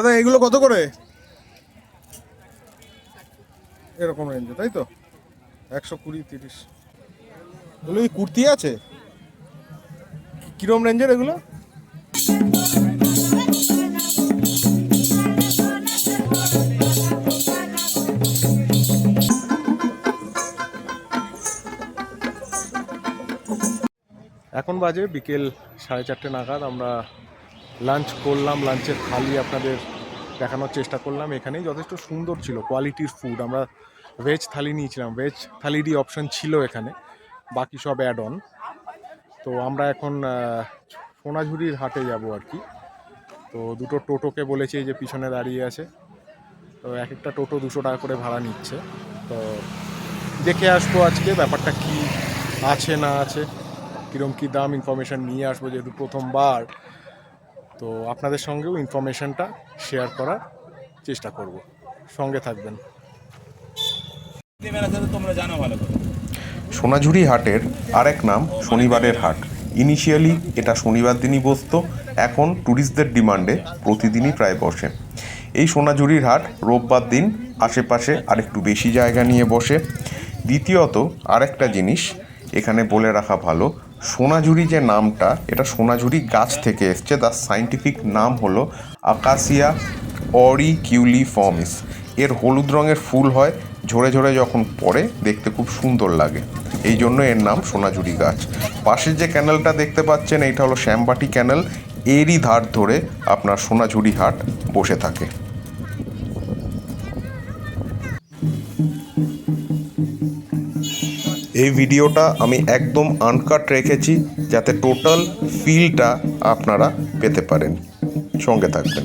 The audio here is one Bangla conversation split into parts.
দাদা, এগুলো কত করে? এরকম রেঞ্জে তাই তো? একশো কুড়ি, তিরিশ। এগুলো কুর্তি আছে? কিরম রেঞ্জের এগুলো? এখন বাজে বিকেল সাড়ে চারটে নাগাদ, আমরা লাঞ্চ করলাম, লাঞ্চের থালি আপনাদের দেখানোর চেষ্টা করলাম। এখানেই যথেষ্ট সুন্দর ছিল, কোয়ালিটির ফুড আমরা ভেজ থালি নিয়েছিলাম। ভেজ থালিরই অপশন ছিল এখানে, বাকি সব অ্যাড অন তো আমরা এখন সোনাঝুরির হাটে যাব আর কি। তো দুটো টোটোকে বলেছি যে পিছনে দাঁড়িয়ে আছে। তো এক একটা টোটো দুশো টাকা করে ভাড়া নিচ্ছে। তো দেখে আসব আজকে ব্যাপারটা কি আছে না আছে কীরকম কী দাম ইনফরমেশান নিয়ে আসব, যেহেতু প্রথমবার। তো আপনাদের সঙ্গেও ইনফরমেশনটা শেয়ার করার চেষ্টা করব। সঙ্গে থাকবেন। সোনাঝুরি হাটের আরেক নাম শনিবারের হাট। ইনিশিয়ালি এটা শনিবার দিনই বসতো, এখন ট্যুরিস্টদের ডিমান্ডে প্রতিদিনই প্রায় বসে। এই সোনাঝুরির হাট রোববার দিন আশেপাশে আরেকটু বেশি জায়গা নিয়ে বসে। দ্বিতীয়ত আরেকটা জিনিস এখানে বলে রাখা ভালো সোনাঝুরি যে নামটা, এটা সোনাঝুরি গাছ থেকে এসছে। তার সাইন্টিফিক নাম হলো আকাশিয়া অরিকিউলিফর্মিস এর হলুদ রঙের ফুল হয়, ঝরে ঝরে যখন পড়ে, দেখতে খুব সুন্দর লাগে। এই জন্য এর নাম সোনাঝুরি গাছ। পাশের যে ক্যানেলটা দেখতে পাচ্ছেন, এইটা হলো শ্যামবাটি ক্যানেল এরই ধার ধরে আপনার সোনাঝুরি হাট বসে থাকে। এই ভিডিওটা আমি একদম আনকাট রেখেছি যাতে টোটাল ফিলটা আপনারা পেতে পারেন। সঙ্গে থাকবেন।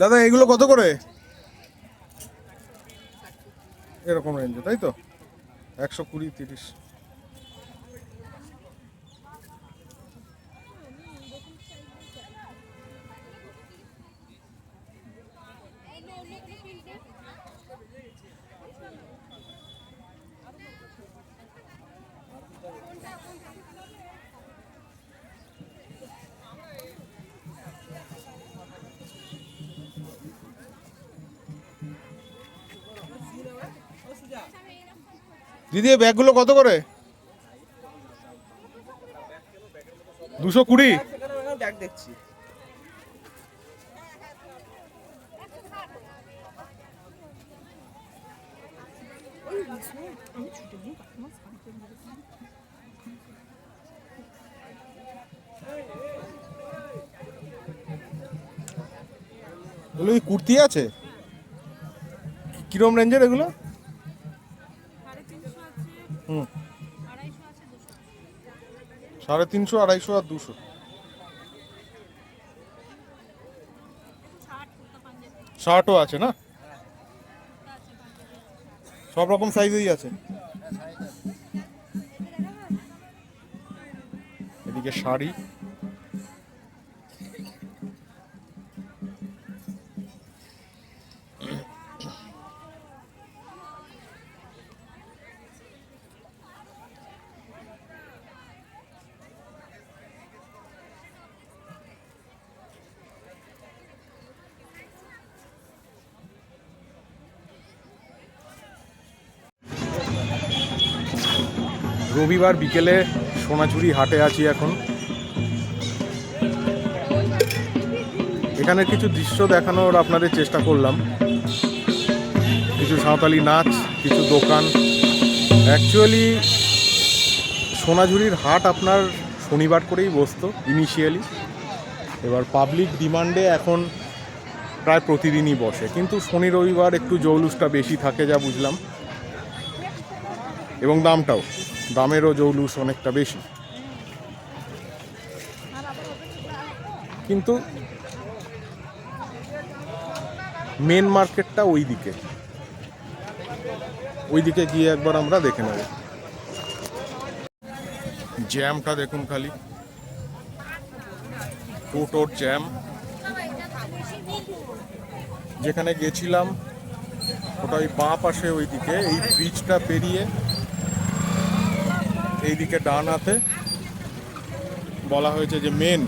দাদা এগুলো কত করে? এরকম রেঞ্জে তাই তো? একশো কুড়ি তিরিশ। দিদি ব্যাগগুলো কত করে? দুশো কুড়ি? ব্যাগ দেখছি কি কুর্তি আছে? কিরম রেঞ্জের এগুলো? হুম। সাড়ে তিনশো, আড়াইশো আর দুশো। শার্টও আছে না? সব রকম সাইজেই আছে। এদিকে শাড়ি। রবিবার বিকেলে সোনাঝুরি হাটে আছি এখন। এখানে কিছু দৃশ্য দেখানোর আপনাদের চেষ্টা করলাম। কিছু সাঁওতালি নাচ, কিছু দোকান। অ্যাকচুয়ালি সোনাঝুরির হাট আপনার শনিবার করেই বসতো ইনিশিয়ালি এবার পাবলিক ডিমান্ডে এখন প্রায় প্রতিদিনই বসে। কিন্তু শনি রবিবার একটু জৌলুসটা বেশি থাকে যা বুঝলাম। এবং দামটাও। দামেরও জৌলুস অনেকটা বেশি। কিন্তু মেন মার্কেটটা ওই দিকে ওই দিকে গিয়ে একবার আমরা দেখে নেব। জ্যামটা দেখুন খালি। টোটোর জ্যাম। যেখানে গেছিলাম, ওটা ওই বাঁ পাশে ওই দিকে এই ব্রিজটা পেরিয়ে এইদিকে ডান হাতে বলা হয়েছে যে মেন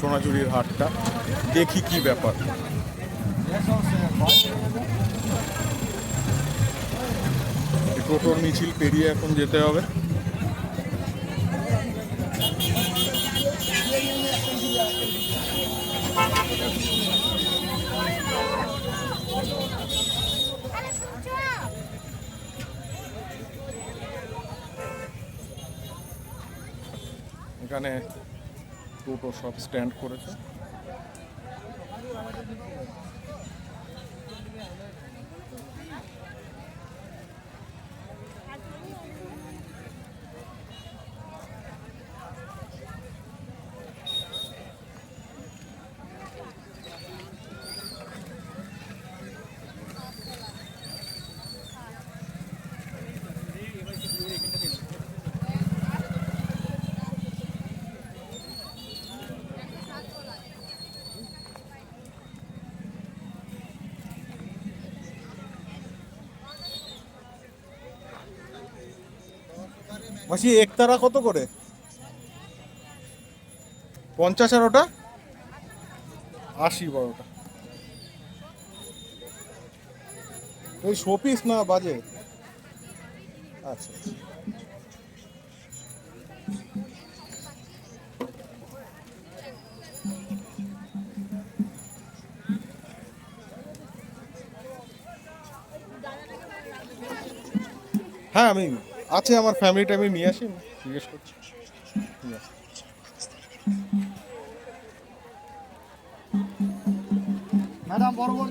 সোনাঝুরির হাটটা। দেখি কি ব্যাপার। টোটোর মিছিল পেরিয়ে এখন যেতে হবে। এখানে দুটো সব স্ট্যান্ড করেছে। মাসি একতারা কত করে? পঞ্চাশ আর ওটা? আশি বারোটা ওই শোপিস না বাজে? আচ্ছা। হ্যাঁ আমি আছে আমার ফ্যামিলিটা আমি নিয়ে আসি। জিজ্ঞেস করছি। ম্যাডাম বড় বড়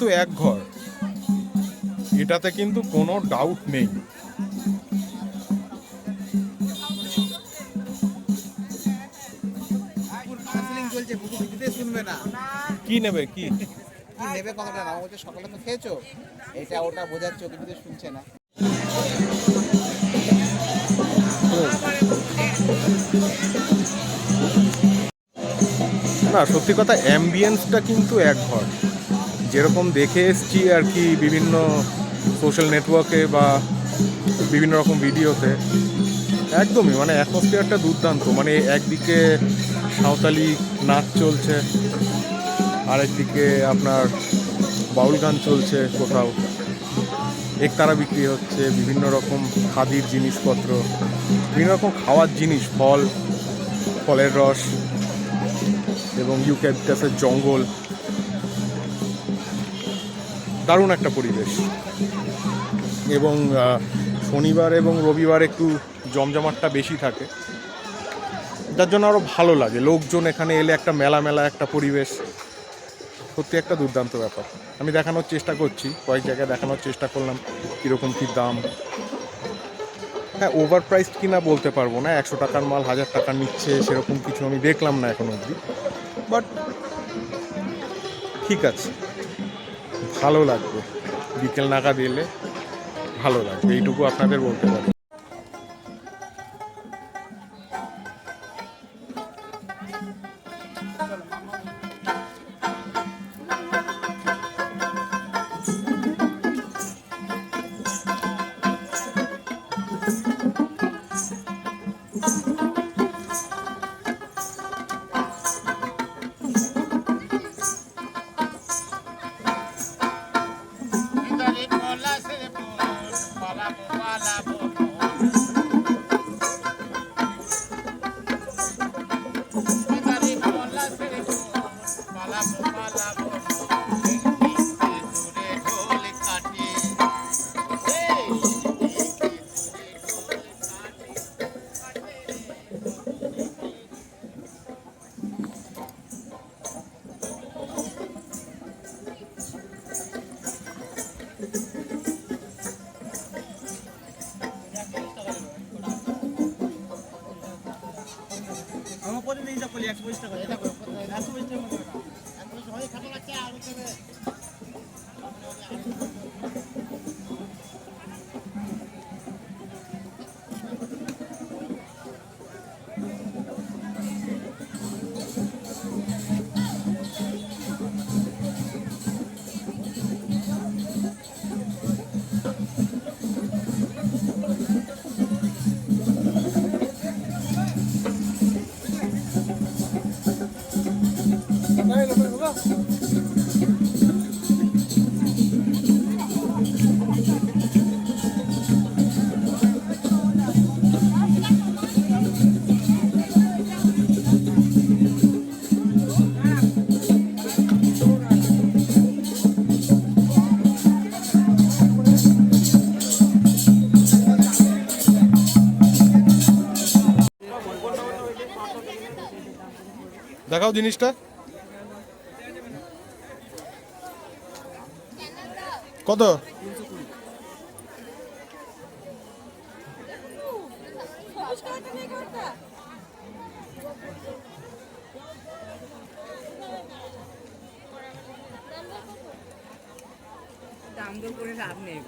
কিন্তু এক ঘর। এটাতে কিন্তু কোনো ডাউট নেই। কি নেবে কি? নেবে কথাটা? না বলছে সকালে তো খেয়েছো? এটা ওটা বোঝাচ্ছে ভিডিও শুনছে না। না সত্যি কথা অ্যাম্বিয়েন্সটা কিন্তু এক ঘর। যেরকম দেখে এসছি আর কি বিভিন্ন সোশ্যাল নেটওয়ার্কে বা বিভিন্ন রকম ভিডিওতে একদমই মানে অ্যাটমসফিয়ারটা দুর্দান্ত। মানে একদিকে সাঁওতালি নাচ চলছে, আরেকদিকে আপনার বাউল গান চলছে কোথাও। একতারা বিক্রি হচ্ছে, বিভিন্ন রকম খাদির জিনিসপত্র, বিভিন্ন রকম খাওয়ার জিনিস, ফল, ফলের রস এবং ইউক্যালিপটাসের জঙ্গল। দারুণ একটা পরিবেশ। এবং শনিবার এবং রবিবার একটু জমজমাটটা বেশি থাকে। যার জন্য আরও ভালো লাগে। লোকজন এখানে এলে একটা মেলা মেলা একটা পরিবেশ। সত্যি একটা দুর্দান্ত ব্যাপার। আমি দেখানোর চেষ্টা করছি। কয়েক জায়গায় দেখানোর চেষ্টা করলাম কীরকম কী দাম। হ্যাঁ ওভার প্রাইসড কিনা বলতে পারব না। একশো টাকার মাল, হাজার টাকা নিচ্ছে, সেরকম কিছু আমি দেখলাম না এখন অবধি। বাট ঠিক আছে। ভালো লাগবে। বিকেল নাগাদ এলে ভালো লাগবে। এইটুকু আপনাদের বলতে পারি। বলি একশো পঁচিশ টাকা। একশো পঁচিশ টাকা। দেখাও জিনিসটা। কত? দাম দর করে লাভ নেই।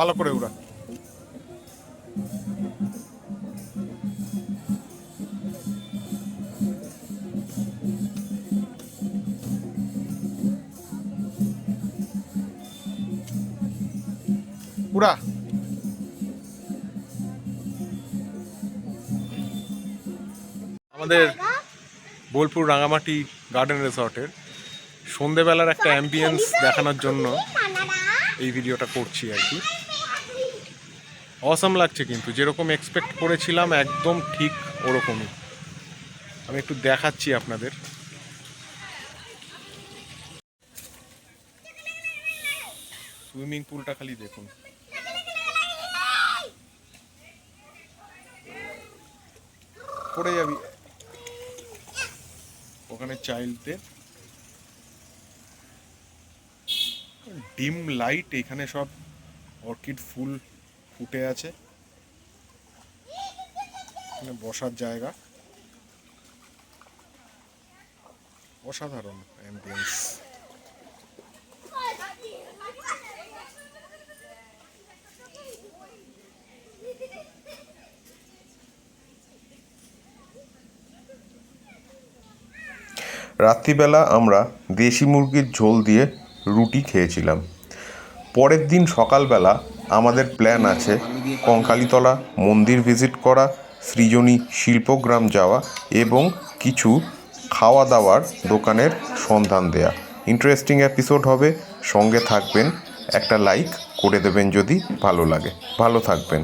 ভালো করে উড়া উড়া। আমাদের বোলপুর রাঙামাটি গার্ডেন রিসর্টের সন্ধেবেলার একটা অ্যাম্বিয়েন্স দেখানোর জন্য এই ভিডিওটা করছি আর কি। অসাম লাগছে কিন্তু, যেরকম এক্সপেক্ট করেছিলাম একদম ঠিক ওরকমই। আমি একটু দেখাচ্ছি আপনাদের। সুইমিং পুলটা খালি দেখুন। পড়ে যাবি। ওখানে চাইল্ডদের। ডিম লাইট এখানে সব অর্কিড ফুল। ফুটে আছে। এখানে বসার জায়গা। অসাধারণ অ্যাম্বিয়েন্স রাত্রিবেলা আমরা দেশি মুরগির ঝোল দিয়ে রুটি খেয়েছিলাম। পরের দিন সকালবেলা আমাদের প্ল্যান আছে কঙ্কালীতলা, মন্দির ভিজিট করা, সৃজনী শিল্পগ্রাম যাওয়া এবং কিছু খাওয়া দাওয়ার দোকানের সন্ধান দেয়া। ইন্টারেস্টিং এপিসোড হবে, সঙ্গে থাকবেন, একটা লাইক করে দেবেন যদি ভালো লাগে। ভালো থাকবেন।